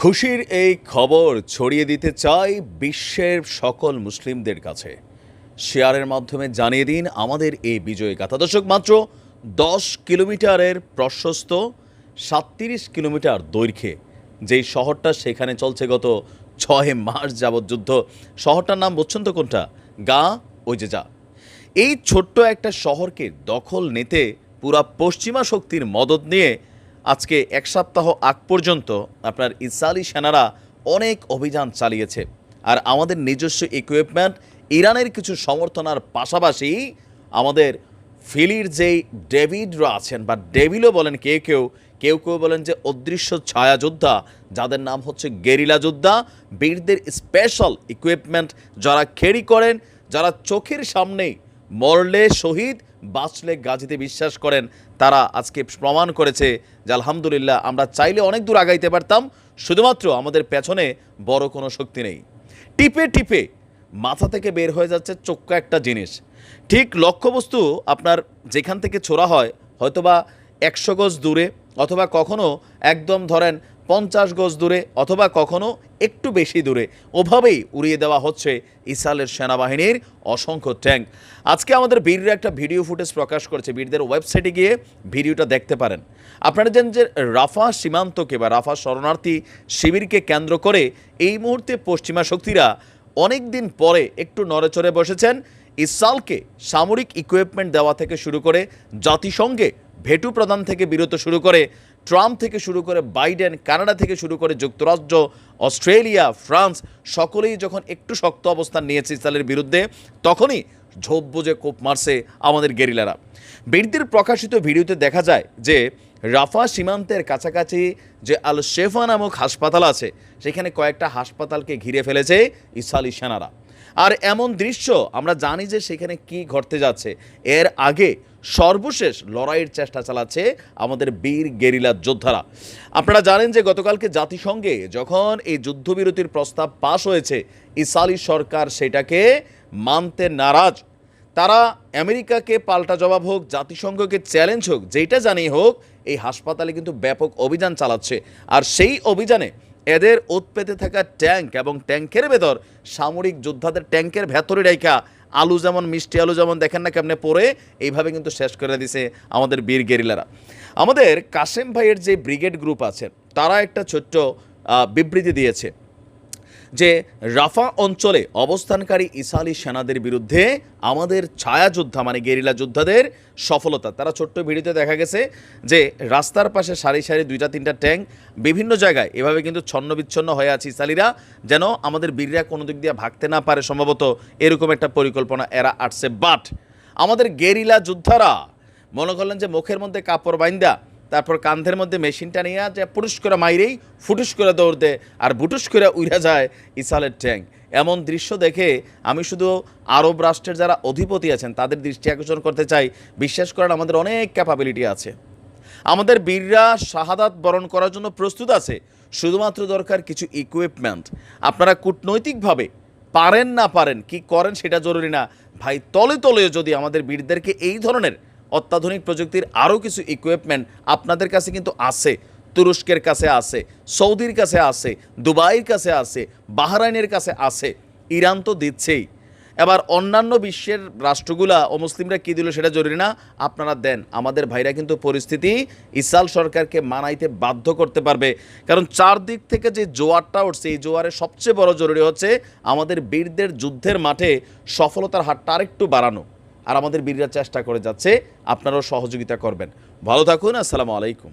খুশির এই খবর ছড়িয়ে দিতে চাই বিশ্বের সকল মুসলিমদের কাছে। শেয়ারের মাধ্যমে জানিয়ে দিন আমাদের এই বিজয় গাথা দর্শক, মাত্র দশ কিলোমিটারের প্রশস্ত, সাতত্রিশ কিলোমিটার দৈর্ঘ্যে যেই শহরটা সেখানে চলছে গত ছয় মাস যাবৎ যুদ্ধ। শহরটার নাম বুঝছেন তো কোনটা? গা, ওই যে যা। এই ছোট্ট একটা শহরকে দখল নিতে পুরা পশ্চিমা শক্তির মদত নিয়ে আজকে এক সপ্তাহ আগ পর্যন্ত আপনার ইসরায়েলি সেনারা অনেক অভিযান চালিয়েছে। আর আমাদের নিজস্ব ইকুইপমেন্ট ইরানের কিছু সমর্থনার পাশাপাশি আমাদের ফিলির যেই ডেভিডরা আছেন বা ডেভিলও বলেন কেউ কেউ কেউ কেউ বলেন যে অদৃশ্য ছায়া যোদ্ধা যাদের নাম হচ্ছে গেরিলা যোদ্ধা, বীরদের স্পেশাল ইকুইপমেন্ট যারা খেরি করেন, যারা চোখের সামনেই মরলে শহীদ বাঁচলে গাজীতে বিশ্বাস করেন, তারা আজকে প্রমাণ করেছে যে আলহামদুলিল্লাহ আমরা চাইলে অনেক দূর আগাইতে পারতাম, শুধুমাত্র আমাদের পেছনে বড় কোনো শক্তি নেই। টিপে টিপে মাথা থেকে বের হয়ে যাচ্ছে চোক্কা একটা জিনিস। ঠিক লক্ষ্যবস্তু আপনার যেখান থেকে ছোড়া হয়, হয়তোবা একশো গজ দূরে, অথবা কখনো একদম ধরেন পঞ্চাশ গজ দূরে অথবা কখনো একটু বেশি দূরে। ওভাবেই উড়িয়ে দেওয়া হচ্ছে ইসরায়েলের সেনাবাহিনীর অসংখ্য ট্যাঙ্ক। আজকে আমাদের বীররা একটা ভিডিও ফুটেজ প্রকাশ করেছে। বীরদের ওয়েবসাইটে গিয়ে ভিডিওটা দেখতে পারেন। আপনারা জানেন যে রাফা সীমান্তকে বা রাফা শরণার্থী শিবিরকে কেন্দ্র করে এই মুহূর্তে পশ্চিমা শক্তিরা অনেক দিন পরে একটু নড়েচড়ে বসেছেন। ইসরায়েলকে সামরিক ইকুইপমেন্ট দেওয়া থেকে শুরু করে জাতিসংঘে ভেটু প্রদান থেকে বিরত শুরু করে ট্রাম্প থেকে শুরু করে বাইডেন, কানাডা থেকে শুরু করে যুক্তরাজ্য, অস্ট্রেলিয়া, ফ্রান্স, সকলেই যখন একটু শক্ত অবস্থান নিয়েছে ইসরায়েলের বিরুদ্ধে, তখনই ঝোপ বুঝে কোপ মারছে আমাদের গেরিলারা। বীরদের প্রকাশিত ভিডিওতে দেখা যায় যে রাফা সীমান্তের কাছাকাছি যে আল শেফা নামক হাসপাতাল আছে, সেখানে কয়েকটা হাসপাতালকে ঘিরে ফেলেছে ইসরায়েলি সেনারা। আর এমন দৃশ্য আমরা জানি যে সেখানে কি ঘটতে যাচ্ছে। এর আগে সর্বশেষ লড়াইয়ের চেষ্টা চালাচ্ছে আমাদের বীর গেরিলা যোদ্ধারা। আপনারা জানেন যে গতকালকে জাতিসংঘে যখন এই যুদ্ধবিরতির প্রস্তাব পাশ হয়েছে, ইসালি সরকার সেটাকে মানতে নারাজ। তারা আমেরিকাকে পাল্টা জবাব হোক, জাতিসংঘকে চ্যালেঞ্জ হোক যেটা জানি হোক, এই হাসপাতালে কিন্তু ব্যাপক অভিযান চালাচ্ছে। আর সেই অভিযানে এদের উৎপেতে থাকা ট্যাঙ্ক এবং ট্যাঙ্কের ভেতর সামরিক যোদ্ধাদের ট্যাঙ্কের ভেতরে রেখা আলু যেমন, মিষ্টি আলু যেমন দেখেন না কেমনে পরে এইভাবে কিন্তু শেষ করে দিছে আমাদের বীর গেরিলারা। আমাদের কাশেম ভাইয়ের যে ব্রিগেড গ্রুপ আছে, তারা একটা ছোট্ট বিবৃতি দিয়েছে। যে রাফা অঞ্চলে অবস্থানকারী ইসালি সেনাদের বিরুদ্ধে আমাদের ছায়া যোদ্ধা মানে গেরিলা যোদ্ধাদের সফলতা। তারা ছোট্ট ভিডিওতে দেখা গেছে যে রাস্তার পাশে সারি সারি দুইটা তিনটা ট্যাঙ্ক বিভিন্ন জায়গায় এভাবে কিন্তু ছন্ন বিচ্ছন্ন হয়ে আছে ইসালিরা, যেন আমাদের বীররা কোনো দিক দিয়ে ভাগতে না পারে। সম্ভবত এরকম একটা পরিকল্পনা এরা আটছে। বাট আমাদের গেরিলা যোদ্ধারা মনে করলেন যে মুখের মধ্যে কাপড় বাইন্দা তারপর কান্ধের মধ্যে মেশিনটা নিয়ে যে পুটুস করে মাইরেই ফুটুস করে দৌড় দেয় আর বুটুস করে উড়ে যায় ইসালের ট্যাঙ্ক এমন দৃশ্য দেখে আমি শুধু আরব রাষ্ট্রের যারা অধিপতি আছেন, তাদের দৃষ্টি আকর্ষণ করতে চাই। বিশ্বাস করেন, আমাদের অনেক ক্যাপাবিলিটি আছে। আমাদের বীররা শাহাদাত বরণ করার জন্য প্রস্তুত আছে। শুধুমাত্র দরকার কিছু ইকুইপমেন্ট আপনারা কূটনৈতিকভাবে পারেন না পারেন, কি করেন সেটা জরুরি না। ভাই, তলে তলে যদি আমাদের বীরদেরকে এই ধরনের অত্যাধুনিক প্রযুক্তির আরও কিছু ইকুইপমেন্ট আপনাদের কাছে কিন্তু আছে। তুরস্কের কাছে আছে, সৌদির কাছে আছে, দুবাইয়ের কাছে আছে, বাহরাইনের কাছে আছে, ইরান তো দিচ্ছেই। এবার অন্যান্য বিশ্বের রাষ্ট্রগুলা ও মুসলিমরা কী দিল সেটা জরুরি না, আপনারা দেন। আমাদের ভাইরা কিন্তু পরিস্থিতি ইসাল সরকারকে মানাইতে বাধ্য করতে পারবে। কারণ চারদিক থেকে যে জোয়ারটা উঠছে, এই জোয়ারে সবচেয়ে বড় জরুরি হচ্ছে আমাদের বীরদের যুদ্ধের মাঠে সফলতার হারটা আরেকটু বাড়ানো। আর আমাদের বীররা চেষ্টা করে যাচ্ছে আপনারাও সহযোগিতা করবেন। ভালো থাকুন আসসালামু আলাইকুম।